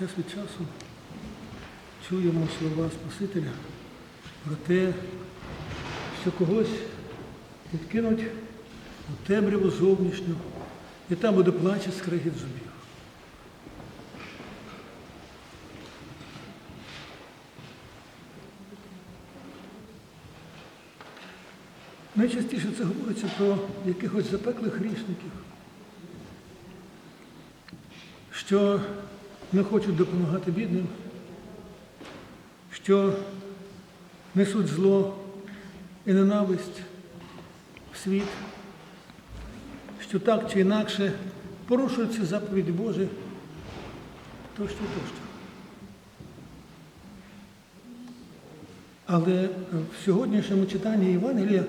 час від часу чуємо слова Спасителя про те, що когось відкинуть у темряву зовнішню, і там буде плач і скрегіт зубів. Найчастіше це говориться про якихось запеклих грішників, що не хочуть допомагати бідним, що несуть зло і ненависть в світ, що так чи інакше порушуються заповіді Божі, тощо, тощо. Але в сьогоднішньому читанні Євангелія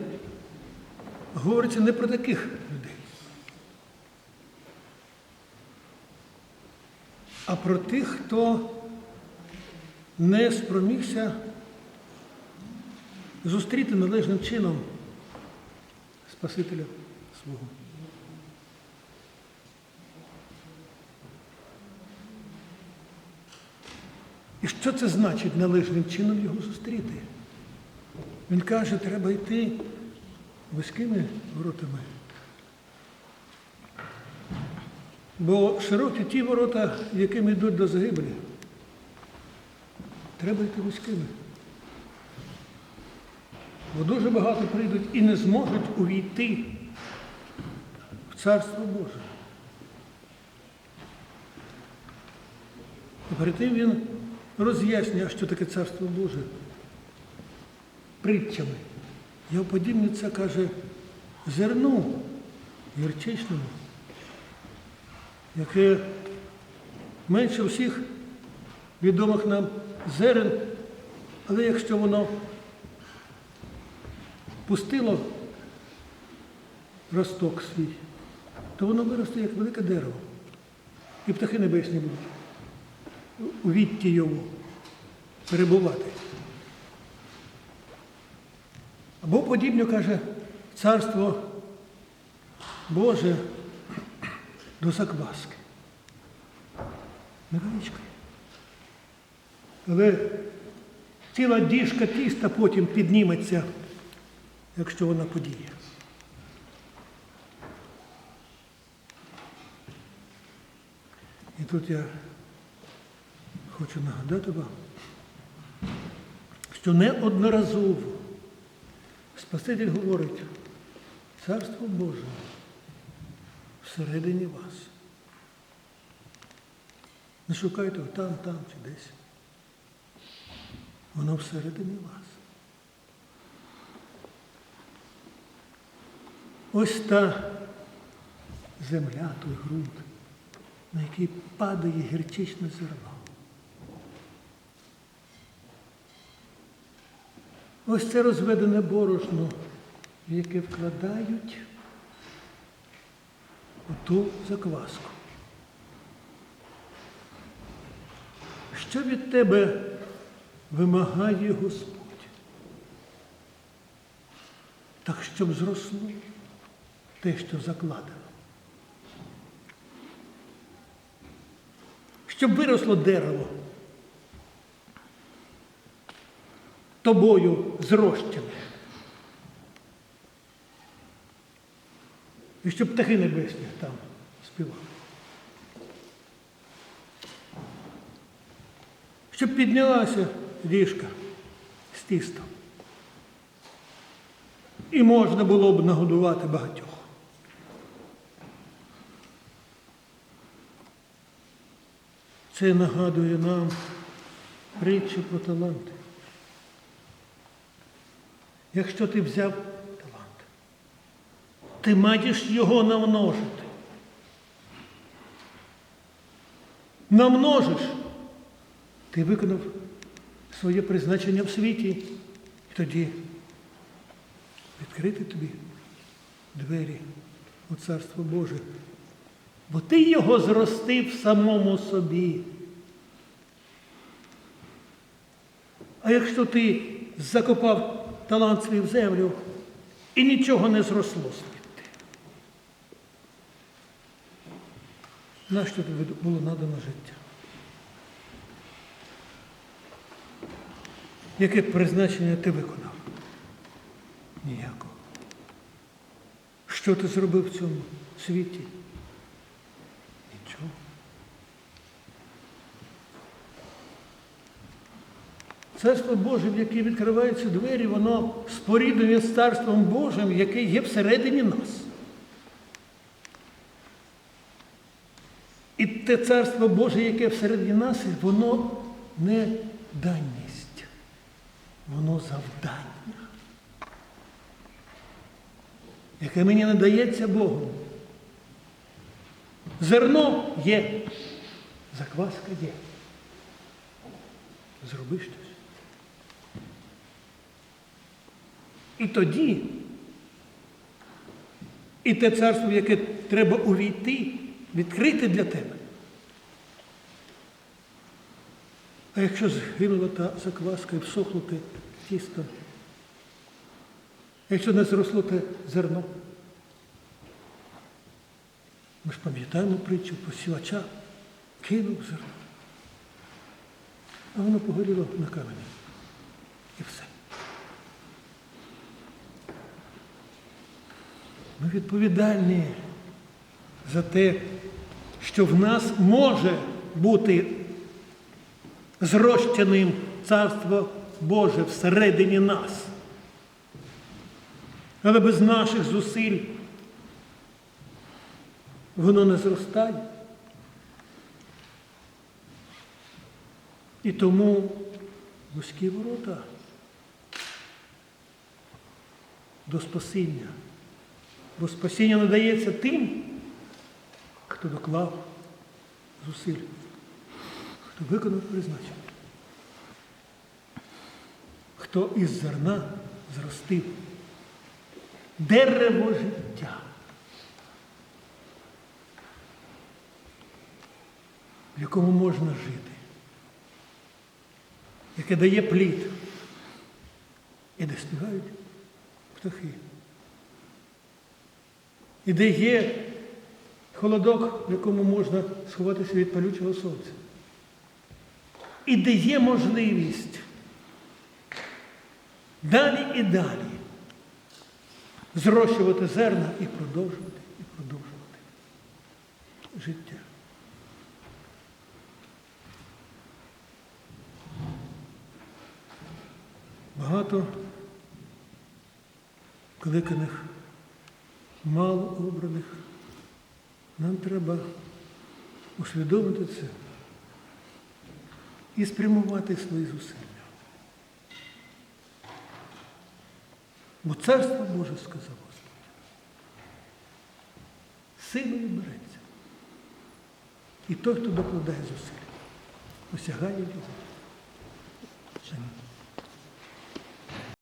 говориться не про таких а про тих, хто не спромігся зустріти належним чином Спасителя свого. І що це значить належним чином його зустріти? Він каже, треба йти вузькими воротами. Бо широкі ті ворота, якими йдуть до загибелі, треба йти вузькими. Бо дуже багато прийдуть і не зможуть увійти в Царство Боже. І перед тим він роз'яснює, що таке Царство Боже притчами. Його подібне це каже зерну гірчичному, яке менше всіх відомих нам зерен, але якщо воно пустило росток свій, то воно виросте як велике дерево. І птахи небесні будуть у відті його перебувати. Або подібно каже царство Боже до закваски. Невеличкої. Але ціла діжка тіста потім підніметься, якщо вона подіє. І тут я хочу нагадати вам, що неодноразово Спаситель говорить, Царство Боже всередині вас. Не шукайте там, там чи десь. Воно всередині вас. Ось та земля, той ґрунт, на який падає гірчичне зерно. Ось це розведене борошно, в яке вкладають ту закваску. Що від тебе вимагає Господь? Так щоб зросло те, що закладено. Щоб виросло дерево. тобою зрощене. І щоб птахи небесні там співали. Щоб піднялася діжка з тістом. І можна було б нагодувати багатьох. Це нагадує нам притчу про таланти. Якщо ти взяв ти маєш його намножити. Намножиш, ти виконав своє призначення в світі, і тоді відкрити тобі двері у Царство Боже. Бо ти його зростив самому собі. А якщо ти закопав талант свій в землю і нічого не зросло звідти. Нащо тобі було надано життя? Яке призначення ти виконав? Ніякого. Що ти зробив в цьому світі? Нічого. Царство Боже, в яке відкриваються двері, воно спорідує з Царством Божим, яке є всередині нас. І те царство Боже, яке всередині нас, воно не даність, воно завдання, яке мені надається Богом. Зерно є, закваска є. Зроби щось. І тоді, і те царство, в яке треба увійти, відкрите для тебе. А якщо згинула та закваска і всохло те тісто, якщо не зросло те зерно, ми ж пам'ятаємо притчу про сівача, кинув зерно, а воно погоріло на камені. І все. Ми відповідальні за те, що в нас може бути зрощеним Царство Боже всередині нас. Але без наших зусиль воно не зростає. І тому вузькі ворота до спасіння. Бо спасіння надається тим, хто доклав зусиль, хто виконав призначення, хто із зерна зростив дерево життя. В якому можна жити, яке дає плід, і де співають птахи. І де є холодок, в якому можна сховатися від палючого сонця. І де є можливість далі і далі зрощувати зерна і продовжувати, і продовжувати життя. Багато кликаних мало обраних. Нам треба усвідомити це і спрямувати свої зусилля. Бо царство Боже сказав Господь. Силою береться. І той, хто докладає зусиль, осягає його. Амінь.